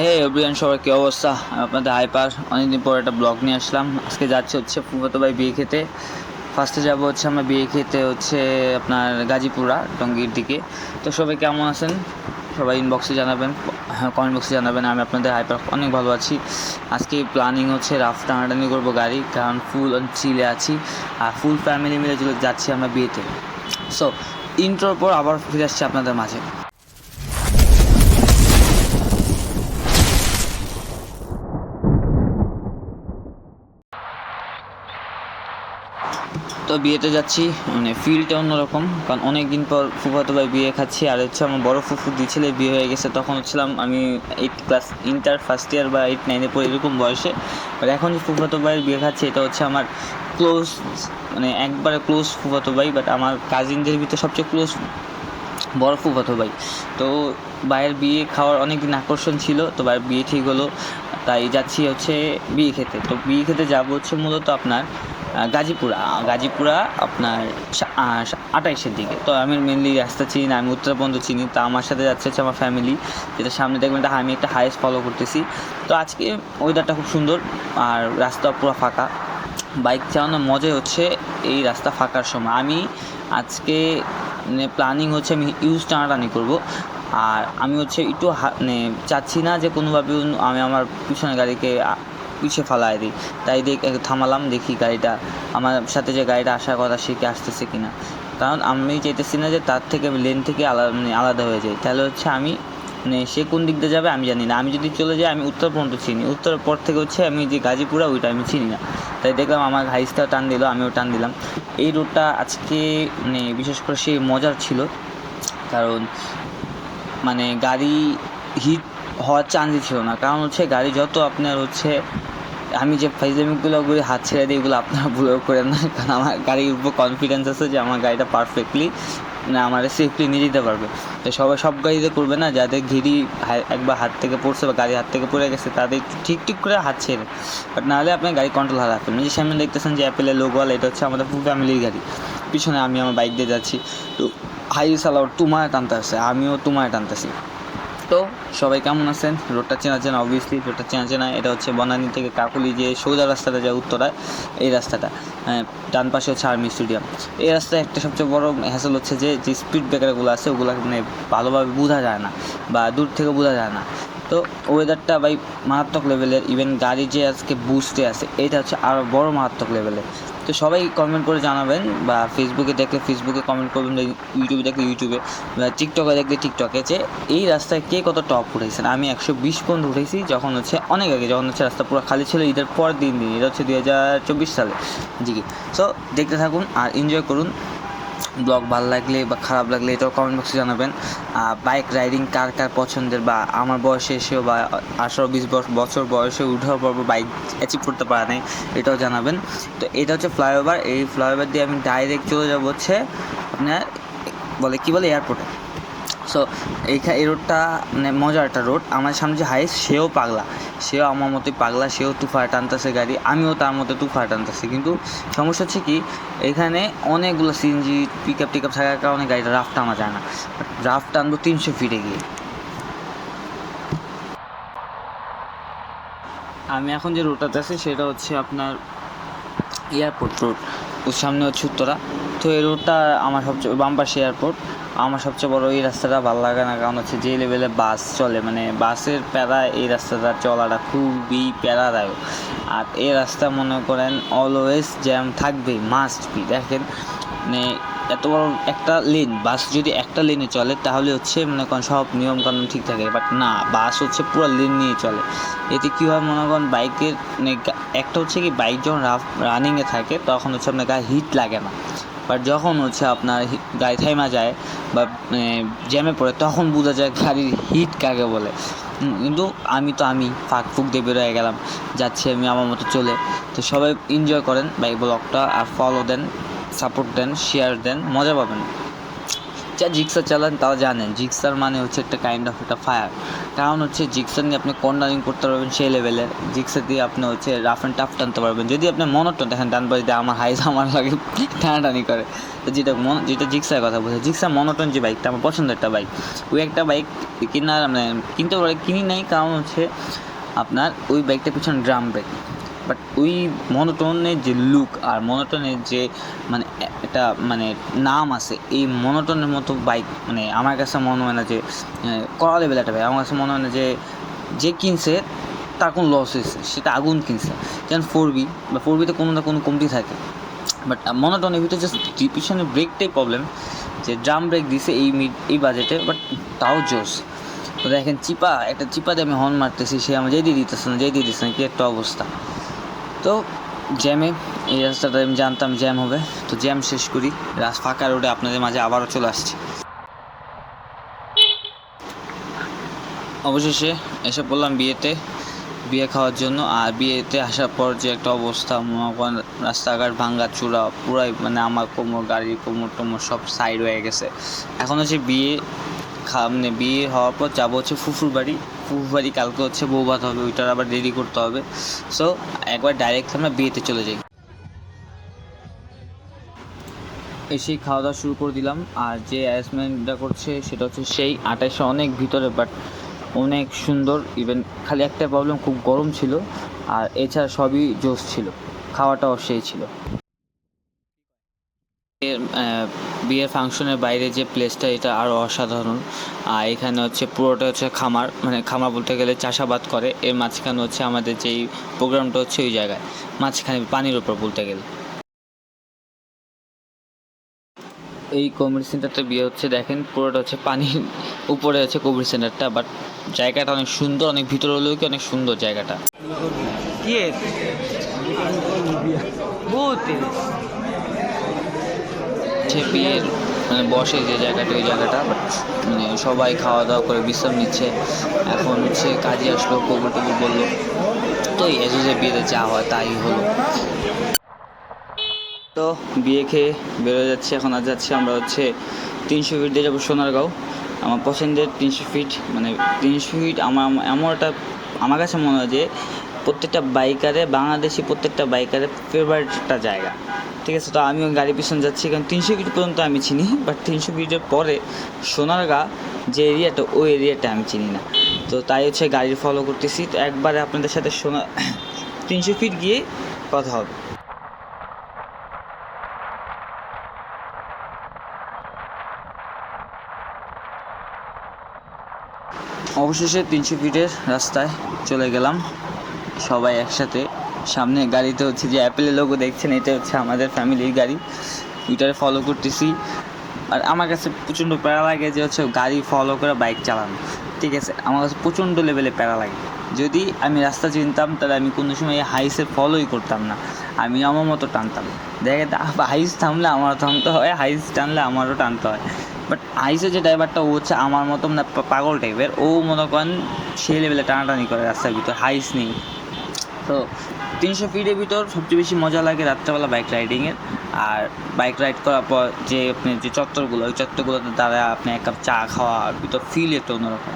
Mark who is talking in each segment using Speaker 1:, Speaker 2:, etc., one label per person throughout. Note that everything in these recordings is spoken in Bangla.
Speaker 1: হে অভিয়ান সবার কি অবস্থা? আপনাদের হাইপার অনেকদিন পর একটা ব্লগ নিয়ে আসলাম। আজকে যাচ্ছে হচ্ছে ফুফাতো ভাই বিয়ে খেতে। ফার্স্টে যাব হচ্ছে আমরা বিয়ে খেতে হচ্ছে আপনার গাজীপুরা, টঙ্গির দিকে। তো সবাই কেমন আছেন? সবাই ইনবক্সে জানাবেন। হ্যাঁ কমেন্ট বক্সে জানাবেন। আমি আপনাদের হাইপার অনেক ভালো আছি। আজকে প্ল্যানিং হচ্ছে রাফ টানাটানি করব গাড়ি, কারণ ফুল চিলে আছি। আর ফুল ফ্যামিলি মিলে চলে যাচ্ছি আমরা বিয়েতে। সো ইন্ট্রোর পর আবার ফিরে আসছি আপনাদের মাঝে। তো বিয়েতে যাচ্ছি মানে ফিলটা অন্যরকম, কারণ অনেক দিন পর ফুফাতো ভাই বিয়ে খাচ্ছি, আর হচ্ছে আমার বড় ফুফু দুই ছেলে বিয়ে হয়ে গেছে, তখন হচ্ছিলাম আমি eight class inter first year বা এইট নাইনে পড়ে এরকম বয়সে। আর এখন যে ফুফাতো ভাইয়ের বিয়ে খাচ্ছি, এটা হচ্ছে আমার ক্লোজ মানে একবারে ক্লোজ ফুফাতো ভাই বাট আমার কাজিনদের ভিতরে সবচেয়ে ক্লোজ বড় ফুফাতো ভাই। তো ভাইয়ের বিয়ে খাওয়ার অনেক দিন আকর্ষণ ছিল, তো ভাইয়ের বিয়ে ঠিক হলো। তাই যাচ্ছি হচ্ছে বিয়ে খেতে। তো বিয়ে খেতে যাব হচ্ছে মূলত আপনার গাজীপুরা গাজীপুরা, আপনার আটাইশের দিকে। তো আমি মেনলি রাস্তা চিনি না, আমি উত্তরবঙ্গ চিনি। তো আমার সাথে যাচ্ছে হচ্ছে আমার ফ্যামিলি যেটা সামনে দেখবেন, এটা আমি একটা হাইস্ট ফলো করতেছি। তো আজকে ওয়েদারটা খুব সুন্দর, আর রাস্তা পুরো ফাঁকা। বাইক চালানোর মজাই হচ্ছে এই রাস্তা ফাঁকার সময়। আমি আজকে মানে প্ল্যানিং হচ্ছে আমি ইউজ টানাটানি করব। আর আমি হচ্ছে একটু মানে চাচ্ছি না যে কোনোভাবে আমি আমার পিছনে গাড়িকে পিছিয়ে ফালাই দিই। তাই দেখ থামালাম, দেখি গাড়িটা, আমার সাথে যে গাড়িটা আসার কথা কি আসতেছে কি না কারণ আমি চাইতেছি না যে তার থেকে লেন থেকে আলাদা মানে আলাদা হয়ে যায়। তাহলে হচ্ছে আমি মানে সে কোন দিক দিয়ে যাবে আমি জানি না। আমি যদি চলে যাই, আমি উত্তর পর্যন্ত চিনি। উত্তর পর থেকে হচ্ছে আমি যে গাজীপুরা, ওইটা আমি চিনি না। তাই দেখলাম আমার হাইসটাও টান দিল, আমিও টান দিলাম। এই রোডটা আজকে মানে বিশেষ করে সেই মজার ছিল। কারণ মানে গাড়ি হিট হওয়ার চান্সই ছিল না। কারণ হচ্ছে গাড়ি যত আপনার হচ্ছে, আমি যে ফাইজলামিগুলো করি, হাত ছেড়ে দিই এগুলো আপনারা ভুলেও করেন না। কারণ আমার গাড়ির উপর কনফিডেন্স আছে যে আমার গাড়িটা পারফেক্টলি না আমার সেফলি নিয়ে যেতে পারবে। তো সবাই সব গাড়িতে করবে না, যাদের ঘিরি একবার হাত থেকে পড়ছে বা গাড়ি হাত থেকে পড়ে গেছে, তাদের ঠিক ঠিক করে হাত ছেড়ে। বাট নাহলে আপনার গাড়ি কন্ট্রোল হারা রাখবেন যে সামনে দেখতেছেন যে অ্যাপেলের লোগোয়াল এটা হচ্ছে আমাদের ফুল ফ্যামিলির গাড়ি। পিছনে আমি আমার বাইক দিয়ে যাচ্ছি। তো হাই সালার তোমায় টানতে আসছে, আমিও তোমায় টানতেছি। তো সবাই কেমন আছেন? রোডটা চেনা চেনা অবভিয়াসলি রোডটা চেনা চেনা। এটা হচ্ছে বনানী থেকে কাকুলি যে সোজা রাস্তাটা যায় উত্তরায় এই রাস্তাটা। হ্যাঁ, ডান পাশে হচ্ছে আর্মি স্টেডিয়াম এই রাস্তায় একটা সবচেয়ে বড় হ্যাসেল হচ্ছে যে যে স্পিড ব্রেকারগুলো আছে ওগুলো মানে ভালোভাবে বোঝা যায় না বা দূর থেকে বোঝা যায় না। তো ওয়েদারটা ভাই মারাত্মক লেভেলের ইভেন গাড়ি যে আজকে বুঝতে আছে এটা হচ্ছে আরও বড় মারাত্মক লেভেলের তো সবাই কমেন্ট করে জানাবেন বা ফেসবুকে দেখলে ফেসবুকে কমেন্ট করবেন ইউটিউবে দেখলে ইউটিউবে বা টিকটকে দেখলে টিকটকে যে এই রাস্তায় কে কত টপ উঠেছেন? আমি একশো বিশ পর্যন্ত উঠেছি, যখন হচ্ছে অনেক আগে, যখন হচ্ছে রাস্তা পুরো খালি ছিল, ঈদের পর দিন দিন, এটা হচ্ছে দু হাজার চব্বিশ সালে। জি সো দেখতে থাকুন আর এনজয় করুন। ব্লগ ভালো লাগলে বা খারাপ লাগলে এটাও কমেন্ট বক্সে জানাবেন। বাইক রাইডিং কার কার পছন্দের বা আমার বয়সে এসেও বা আঠারো বিশ বছর বয়সে উঠার পর বাইক অ্যাচিভ করতে পারে নাই, এটাও জানাবেন। তো এটা হচ্ছে ফ্লাইওভার এই ফ্লাইওভার দিয়ে আমি ডাইরেক্ট চলে যাব হচ্ছে আপনার, বলে কী বলে এয়ারপোর্টে সো এইখানে এই রোডটা মানে মজার একটা রোড আমার সামনে যে হাইস সেও পাগলা। সেও আমার মতোই পাগলা, সেও তুফায় টানতেছে গাড়ি, আমিও তার মতো তুফায় টানতেছি। কিন্তু সমস্যা হচ্ছে কি, এখানে অনেকগুলো সিএনজি পিক আপ টিক আপ থাকার কারণে গাড়িটা রাফ টানা যায় না। রাফ টানবো তিনশো ফিটে গিয়ে। আমি এখন যে রোডটাতে আছি, সেটা হচ্ছে আপনার এয়ারপোর্ট রোড ওর সামনে হচ্ছে উত্তরা। তো এই রোডটা আমার সবচেয়ে বাম পাশে এয়ারপোর্ট আমার সবচেয়ে বড় এই রাস্তাটা ভালো লাগে না, কারণ হচ্ছে যে লেভেলে বাস চলে মানে বাসের প্যারা এই রাস্তাটা চলাটা খুবই প্যারাদায়ক। আর এই রাস্তা মনে করেন অলওয়েজ জ্যাম থাকবেই মাস্ট বি দেখেন। মানে এত বড় একটা লেন বাস যদি একটা লেনে চলে, তাহলে হচ্ছে মনে করেন সব নিয়মকানুন ঠিক থাকে। বাট না বাস হচ্ছে পুরো লেন নিয়ে চলে। এতে কী হয় মনে করেন বাইকের মানে একটা হচ্ছে কি বাইক যখন রাফ রানিংয়ে থাকে, তখন হচ্ছে আপনার গায়ে হিট লাগে না। বাট যখন হচ্ছে আপনার গাড়ি থাইমা যায় বা জ্যামে পড়ে, তখন বোঝা যায় গাড়ির হিট কাকে বলে। কিন্তু আমি তো আমি, ফাঁক ফুক দিয়ে বেরোয় গেলাম, যাচ্ছি আমি আমার মতো চলে। তো সবাই এনজয় করেন বাইক ব্লগটা আর ফলো দেন সাপোর্ট দেন শেয়ার দেন, মজা পাবেন। যা জিক্সার চালান তারা জানেন। জিক্সার মানে হচ্ছে একটা কাইন্ড অফ একটা ফায়ার কারণ হচ্ছে জিক্সার নিয়ে আপনি কর্নারিং করতে পারবেন সেই লেভেলের জিক্সার দিয়ে আপনি হচ্ছে রাফ অ্যান্ড টাফ টানতে পারবেন। যদি আপনি মনোটন দেখেন ডান বাড়িতে আমার হাইস আমার লাগে টানাটানি করে। তো যেটা মন যেটা জিক্সার কথা বলছে, জিক্সার মনোটন যে বাইকটা আমার পছন্দের একটা বাইক ওই একটা বাইক কেনার মানে কিনতে পারে, কিনি নাই, কারণ হচ্ছে আপনার ওই বাইকটার পিছনে ড্রাম ব্রেক বাট ওই মনোটনের যে লুক আর মনোটনের যে মানে একটা মানে নাম আছে এই মনোটনের মতো বাইক মানে আমার কাছে মনে হয় না যে আহ, কড়া লেভেল একটা বাইক আমার কাছে মনে হয় না যে যে কিনছে তার কোনো লস হয়েছে সেটা আগুন কিনছে। যেমন ফোর বি বা ফোর বিতে কোনো না কোনো কমতি থাকে। বাট মনোটনের ভিতরে জাস্ট পিছনে ব্রেকটাই প্রবলেম যে ড্রাম ব্রেক দিছে এই মিড এই বাজেটে বাট তাও জোস দেখেন চিপা একটা চিপাতে আমি হর্ন মারতেছি সে আমার যেই দিয়ে দিতেছে না যেই দিয়ে দিতেছে না কি একটা অবস্থা। তো জ্যামে, এই রাস্তাটা আমি জানতাম জ্যাম হবে। তো জ্যাম শেষ করি রাস ফাঁকা রোডে আপনাদের মাঝে আবারও চলে আসছি। অবশেষে এসে পড়লাম বিয়েতে, বিয়ে খাওয়ার জন্য। আর বিয়েতে আসার পর যে একটা অবস্থা রাস্তাঘাট ভাঙ্গা চূড়া, পুরাই মানে আমার কোমর, গাড়ির কোমর টোমর সব সাইড হয়ে গেছে। এখন হচ্ছে বিয়ে খা মানে বিয়ে হওয়ার পর যাব হচ্ছে ফুফুর বাড়ি। বাড়ি কালকে হচ্ছে বউ ভাত হবে, ওইটার আবার রেডি করতে হবে। সো একবার ডাইরেক্ট আমরা বিয়েতে চলে যাই। এসেই খাওয়া দাওয়া শুরু করে দিলাম। আর যে অ্যারেঞ্জমেন্টটা করছে, সেটা হচ্ছে সেই আঠাশে অনেক ভিতরে বাট অনেক সুন্দর। ইভেন খালি একটা প্রবলেম খুব গরম ছিল। আর এছাড়া সবই জোস ছিল। খাওয়াটাও সেই ছিল। বিয়ের ফাংশনের বাইরে যে প্লেসটা এটা আরও অসাধারণ। আর এখানে হচ্ছে পুরোটা হচ্ছে খামার মানে খামার বলতে গেলে চাষাবাদ করে। এর মাঝখানে হচ্ছে আমাদের যেই প্রোগ্রামটা হচ্ছে ওই জায়গায়। মাঝখানে পানির উপর বলতে গেলে। এই কোভিড সেন্টারটা বিয়ে হচ্ছে, দেখেন, পুরোটা হচ্ছে পানির উপরে হচ্ছে কোভিড সেন্টারটা বাট জায়গাটা অনেক সুন্দর, অনেক ভিতরে হলেও কি অনেক সুন্দর জায়গাটা। কি হচ্ছে বিয়ের মানে বসে যে জায়গাটা, ওই জায়গাটা। মানে সবাই খাওয়া দাওয়া করে বিশ্রাম নিচ্ছে। এখন হচ্ছে কাজে আসলো, কবুল টবুল বলল। তো এই যে বিয়েতে যা হয় তাই হলো। তো বিয়ে খেয়ে বেরোয় যাচ্ছি, এখন আজ যাচ্ছি আমরা হচ্ছে তিনশো ফিট দিয়ে যাব সোনারগাঁও। আমার পছন্দের তিনশো ফিট মানে তিনশো ফিট আমার এমন একটা, আমার কাছে মনে হয় যে প্রত্যেকটা বাইকারে, বাংলাদেশি প্রত্যেকটা বাইকারে ফেভারিট একটা জায়গা। ঠিক আছে, তো আমিও গাড়ি পিছনে যাচ্ছি, কারণ তিনশো ফিট পর্যন্ত আমি চিনি বাট তিনশো ফিটের পরে সোনারগাঁ যে এরিয়াটা, ওই এরিয়াটা আমি চিনি না। তো তাই হচ্ছে গাড়ি ফলো করতেছি, তো একবারে আপনাদের সাথে সোনা তিনশো ফিট গিয়ে কথা হবে। অবশেষে তিনশো ফিটের রাস্তায় চলে গেলাম। সবাই একসাথে। সামনে গাড়িতে হচ্ছে যে অ্যাপেলের লোগো দেখছেন, এটা হচ্ছে আমাদের ফ্যামিলির গাড়ি। ওইটারে ফলো করতেছি। আর আমার কাছে প্রচণ্ড প্যারা লাগে যে হচ্ছে গাড়ি ফলো করে বাইক চালানো। ঠিক আছে, আমার কাছে প্রচণ্ড লেভেলে প্যারা লাগে। যদি আমি রাস্তা চিনতাম, তাহলে আমি কোনো সময় এই হাইসে ফলোই করতাম না। আমি আমার মতো টানতাম। দেখে হাইস থামলে আমারও থামতে হয় হাইস টানলে আমারও টানতে হয়। বাট আইসে যে ড্রাইভারটা ও হচ্ছে আমার মতো না পাগল টাইপের ও মনে করেন সেই লেভেলে টানাটানি করে রাস্তার ভিতর হাইস নেই। তো তিনশো ফিটের ভিতর সবচেয়ে বেশি মজা লাগে রাত্রেবেলা বাইক রাইডিংয়ের আর বাইক রাইড করার পর যে আপনি যে চত্বরগুলো, ওই চত্বরগুলোতে দাঁড়া আপনি এক কাপ চা খাওয়া ভিতর ফিল একটা অন্যরকম।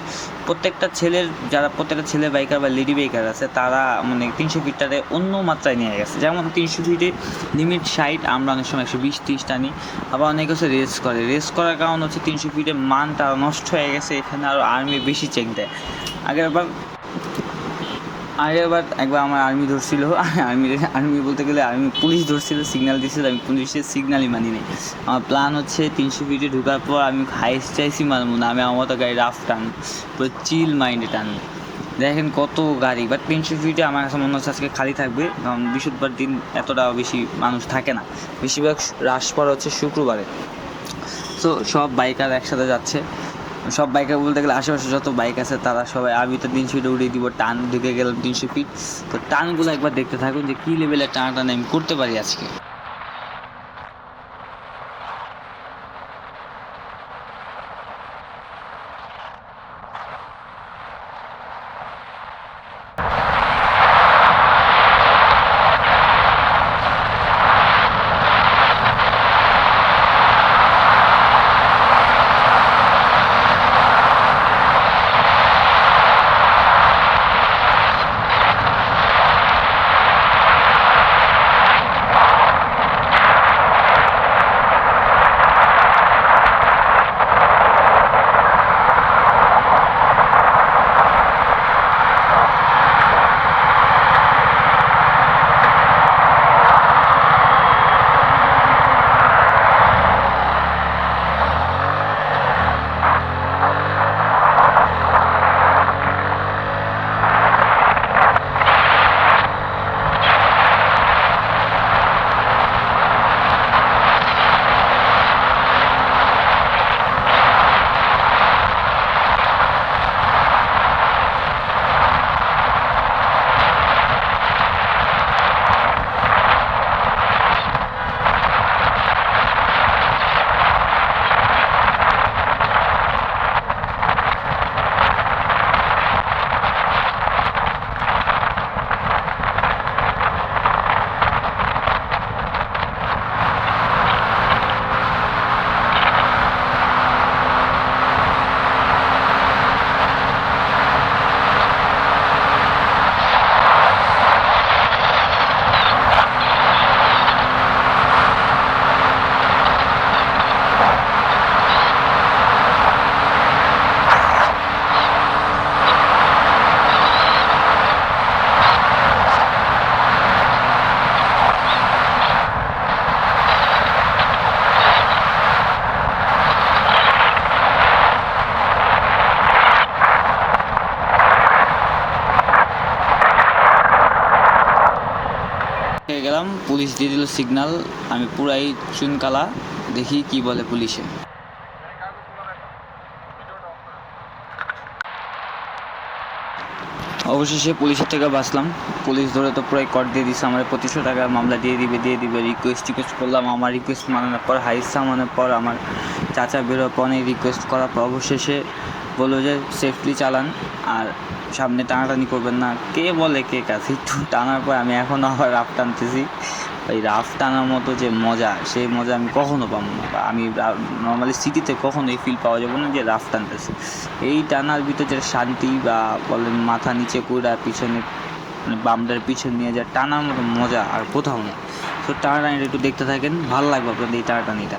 Speaker 1: প্রত্যেকটা ছেলের, যারা প্রত্যেকটা ছেলে বাইকার বা লেডি বাইকার আছে, তারা মানে তিনশো ফিটটারে অন্য মাত্রায় নিয়ে গেছে। যেমন তিনশো ফিটে লিমিট ষাট, আমরা অনেক সময় একশো বিশ, তিরিশ টানি। আবার অনেকে হচ্ছে রেস করে। রেস করার কারণ হচ্ছে তিনশো ফিটের মানটা আরও নষ্ট হয়ে গেছে, এখানে আরও আর্মি বেশি চেক দেয়। আগের বার আগে এবার একবার আমার আর্মি ধরছিল। আর্মি আর্মি বলতে গেলে আর্মি পুলিশ ধরছিল সিগন্যাল দিয়েছিল আমি পুলিশের সিগনালই মানি নাই। আমার প্ল্যান হচ্ছে তিনশো ফিটে ঢুকার পর আমি হাইস চাইছি মানবো না আমি আমার মতো গাড়ি রাফ টান পুরো চিল মাইন্ডে টান দেখেন কত গাড়ি বাট তিনশো ফিটে আমার কাছে মনে হচ্ছে আজকে খালি থাকবে, কারণ বৃহস্পতিবার দিন এতটা বেশি মানুষ থাকে না। বেশিরভাগ রাশ পর হচ্ছে শুক্রবারে। তো সব বাইকার একসাথে যাচ্ছে। সব বাইকার বলতে গেলে আশেপাশে যত বাইক আছে, তারা সবাই, আমি তো তিনশো ফিট উড়িয়ে দিব, টান ঢুকে গেলাম তিনশো ফিট তো টানগুলো একবার দেখতে থাকুন যে কী লেভেলের টানাটানি আমি করতে পারি আজকে। দিয়ে দিল সিগন্যাল, আমি পুরাই চুনকালা, দেখি কি বলে পুলিশে। অবশেষে পুলিশের থেকে বাঁচলাম। পুলিশ ধরে তো পুরাই কর দিয়ে দিছে, আমার পঁচিশশো টাকা মামলা দিয়ে দিবে দিয়ে দিবে রিকোয়েস্ট টিকোয়েস্ট করলাম, আমার রিকোয়েস্ট মানানোর পর হাইসা মানানোর পর আমার চাচা বেরোর পর অনেক রিকোয়েস্ট করার পর অবশেষে বলল যে সেফলি চালান, আর সামনে টানাটানি করবেন না। কে বলে কে কাছে? একটু টানার পর আমি এখন আবার রাফ টানতেছি। ওই রাফ টানার মতো যে মজা, সেই মজা আমি কখনো পাবো না। বা আমি নর্মালি সিটিতে কখনো এই ফিল পাওয়া যাবে না যে রাফ টানতেছে এই টানার ভিতরে যে শান্তি বা বলেন মাথা নিচে কুড়া পিছনে মানে বামটার পিছন নিয়ে যা টানার মতো মজা আর কোথাও না তো টানাটানিটা একটু দেখতে থাকেন, ভালো লাগবে আপনাদের এই টানাটানিটা।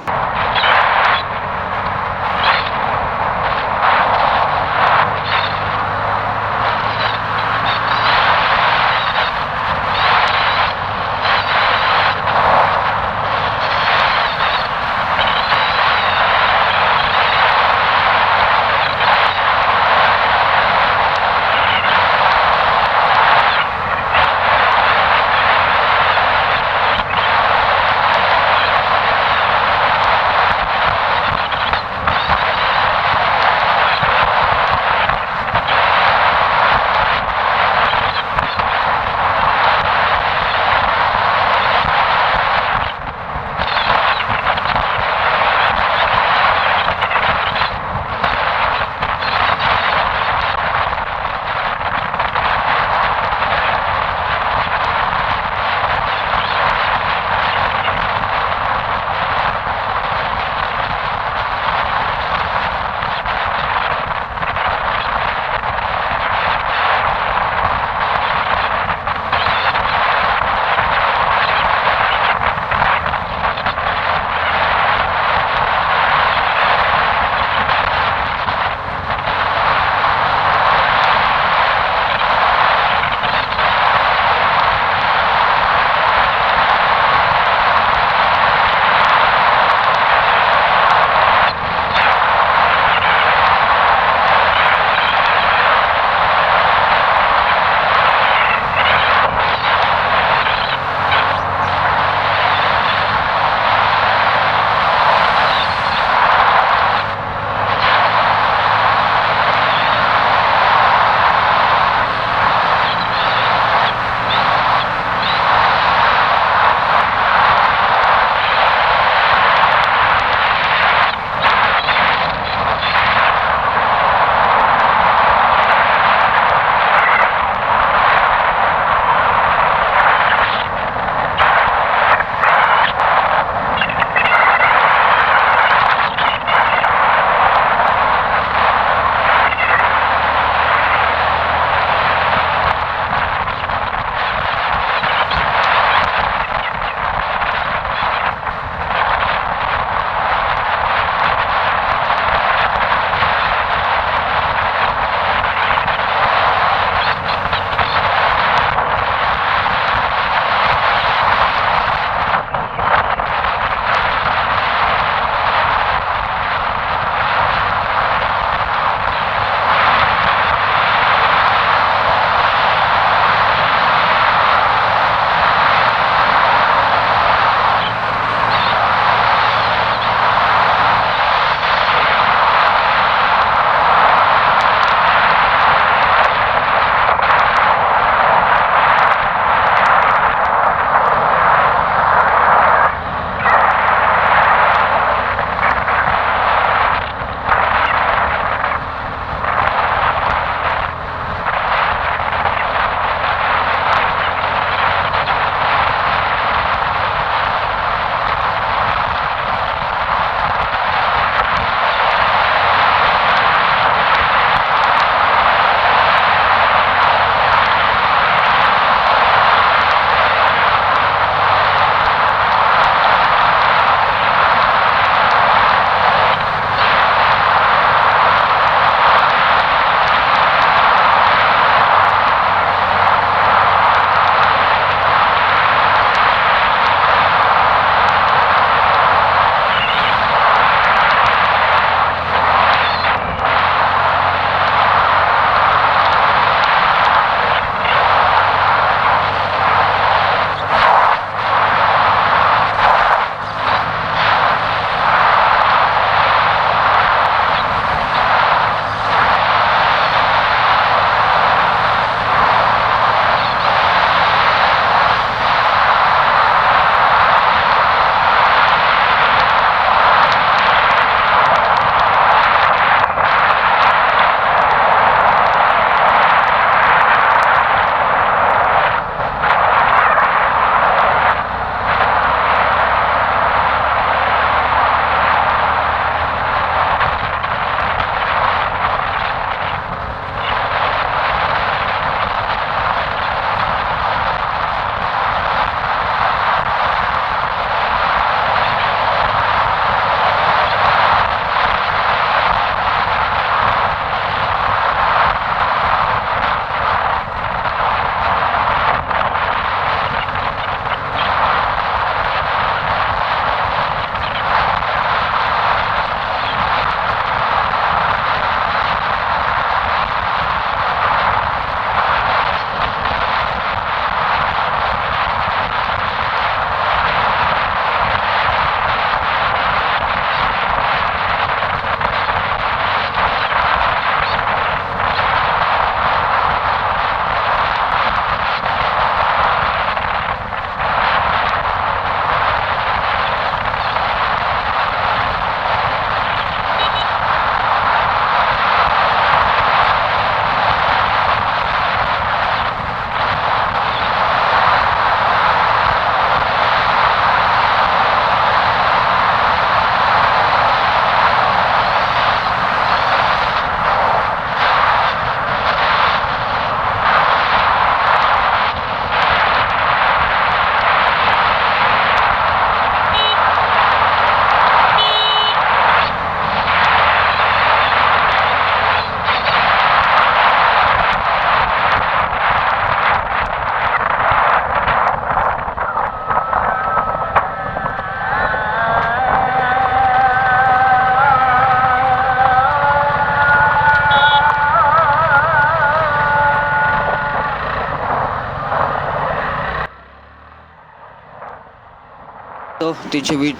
Speaker 1: সো তিনশো ফিট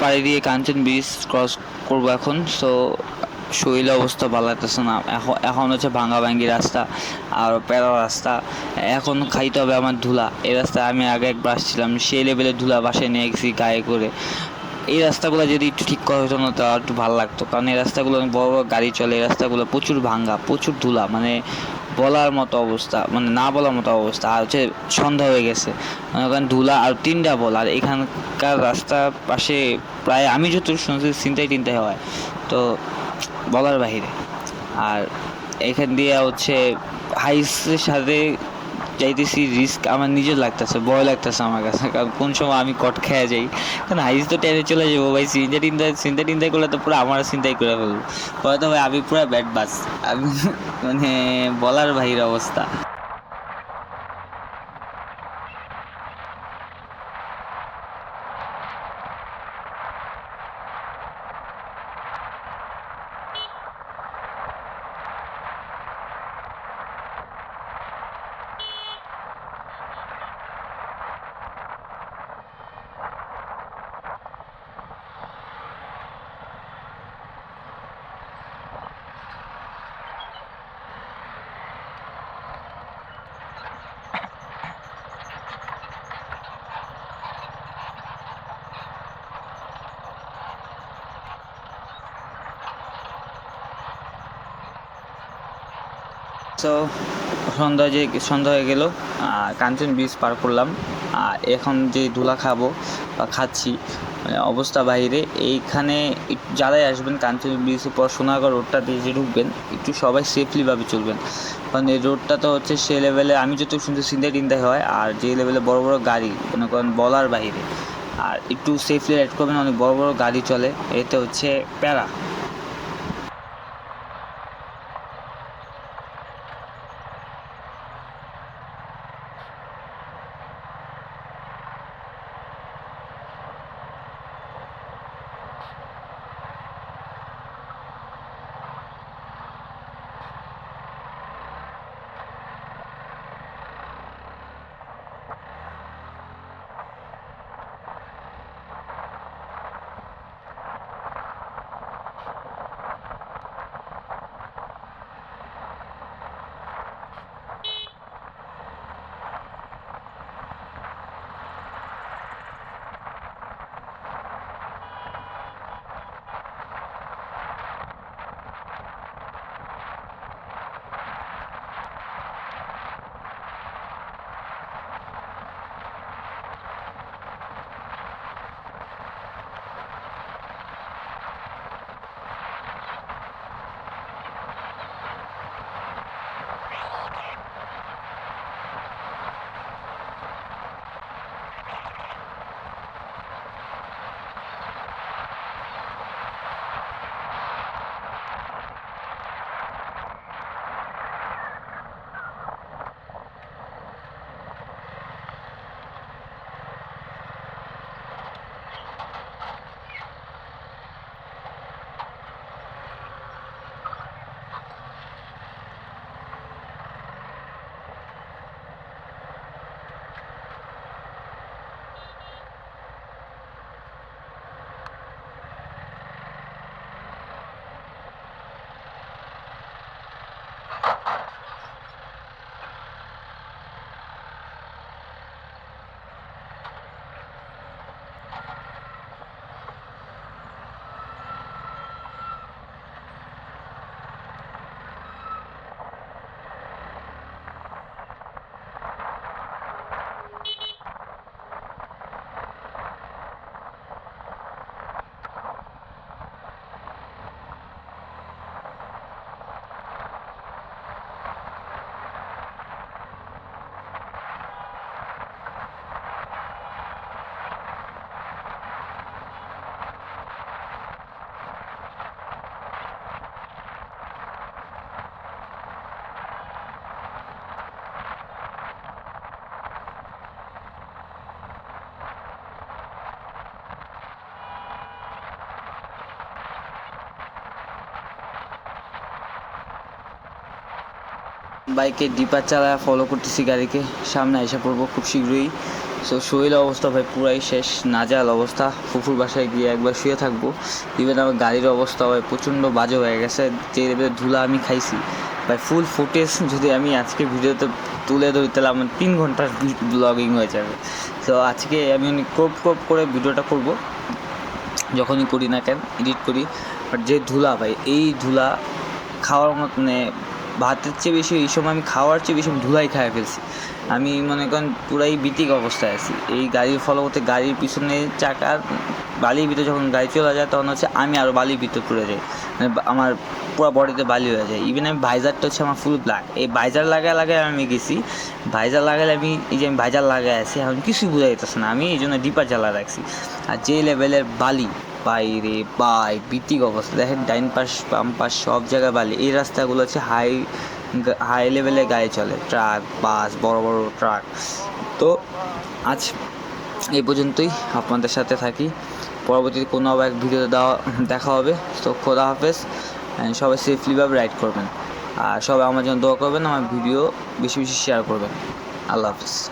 Speaker 1: পাড়ি দিয়ে কাঞ্চন ব্রিজ ক্রস করব এখন। সো শরীরের অবস্থা ভালো লাগতেছে না। এখন এখন হচ্ছে ভাঙা ভাঙ্গি রাস্তা আর প্যারা রাস্তা। এখন খাইতে হবে আমার ধুলা। এই রাস্তায় আমি আগে একবার আসছিলাম, সেই লেভেলের ধুলা বাসায় নিয়ে গেছি গায়ে করে। এই রাস্তাগুলো যদি একটু ঠিক করা হতো না তাহলে একটু ভালো লাগতো। কারণ এই রাস্তাগুলো অনেক বড় বড় গাড়ি চলে, এই রাস্তাগুলো প্রচুর ভাঙ্গা, প্রচুর ধুলা। মানে বলার মতো অবস্থা মানে না বলার মতো অবস্থা, আর হচ্ছে সন্ধ্যা হয়ে গেছে। মানে ওখানে ধুলা আর তিনটা বল, আর এখানকার রাস্তার পাশে প্রায় আমি যত শুনছি চিন্তাই তিনটাই হয়। তো বলার বাহিরে। আর এখান দিয়ে হচ্ছে হাইসের সাথে যাইতেছি রিস্ক আমার নিজের লাগতেছে, ভয় লাগতেছে আমার কাছে। কারণ কোন সময় আমি কট খেয়ে যাই। কারণ হাইস তো টেনে চলে যাব ভাই, চিন্তা টিন্তা, চিন্তা টিন্তাই করলে তো পুরো আমার চিন্তাই করে ফেলব। পরে তো ভাই আমি পুরো ব্যাট বাস আমি মানে বলার বাহির অবস্থা। সো সন্ধ্যা যে সন্ধ্যা হয়ে গেল কাঞ্চন ব্রিজ পার করলাম। আর এখন যে ধুলা খাব বা খাচ্ছি মানে অবস্থা বাইরে। এইখানে যারাই আসবেন কাঞ্চন ব্রিজের পর সোনাগড় রোডটা দিয়ে যে ঢুকবেন, একটু সবাই সেফলিভাবে চলবেন। কারণ এই রোডটা তো হচ্ছে সে লেভেলে আমি যত শুনছি চিন্তায় টিন্তায় হয়, আর যে লেভেলে বড় বড় গাড়ি, মনে করেন বলার বাইরে, আর একটু সেফলি রাইড করবেন, অনেক বড় বড় গাড়ি চলে, এতে হচ্ছে প্যারা। বাইকে ডিপার চালা ফলো করতেছি গাড়িকে। সামনে এসে পড়ব খুব শীঘ্রই। সো শরীর অবস্থা ভাই পুরাই শেষ, নাজাল অবস্থা। ফুফুর বাসায় গিয়ে একবার শুয়ে থাকব। ইভেন আমার গাড়ির অবস্থা ভাই প্রচণ্ড বাজে হয়ে গেছে। যে লেভেলের ধুলা আমি খাইছি। ভাই ফুল ফুটেজ যদি আমি আজকে ভিডিওতে তুলে ধরি, তাহলে আমার তিন ঘণ্টার ব্লগিং হয়ে যাবে। তো আজকে আমি ক্রপ ক্রপ করে ভিডিওটা করব। যখনই করি না কেন এডিট করি। বাট যে ধুলা ভাই, এই ধুলা খাওয়ার মতো মানে ভাতের চেয়ে বেশি এই সময় আমি খাওয়ার চেয়ে বেশি ধুলাই খাই ফেলছি। আমি মনে করেন পুরাই বিতিক অবস্থায় আছি। এই গাড়ির ফলবতে গাড়ির পিছনে চাকা, বালির ভিতরে যখন গাড়ি চলে যায়, তখন হচ্ছে আমি আরও বালির ভিতরে পড়ে যাই। মানে আমার পুরো বডিতে বালি হয়ে যায়। ইভেন আমি ভাইজারটা হচ্ছে আমার ফুল ব্ল্যাক এই ভাইজার লাগায় লাগায় আমি গেছি। ভাইজার লাগালে আমি, এই যে আমি ভাইজার লাগাই আছি, এখন কিছুই বোঝা যেতেছে না। আমি এই জন্য ডিপার জ্বালা রাখছি। আর যে লেভেলের বালি বাইরে, বাই বিতিক অবস্থা দেখেন, ডাইন পাশ, বাম পাশ, সব জায়গায় বালি। এই রাস্তাগুলো হচ্ছে হাই হাই লেভেলে গায়ে চলে। ট্রাক, বাস, বড় বড় ট্রাক। তো, আজ এই পর্যন্তই আপনাদের সাথে থাকি। পরবর্তীতে কোনো আবার এক ভিডিও দেওয়া, দেখা হবে। তো খোদা হাফেজ, and সবাই সেফলিভাবে রাইড করবেন। আর সবাই আমার জন্য দোয়া করবেন, আমার ভিডিও বেশি বেশি শেয়ার করবেন। আল্লাহ হাফেজ।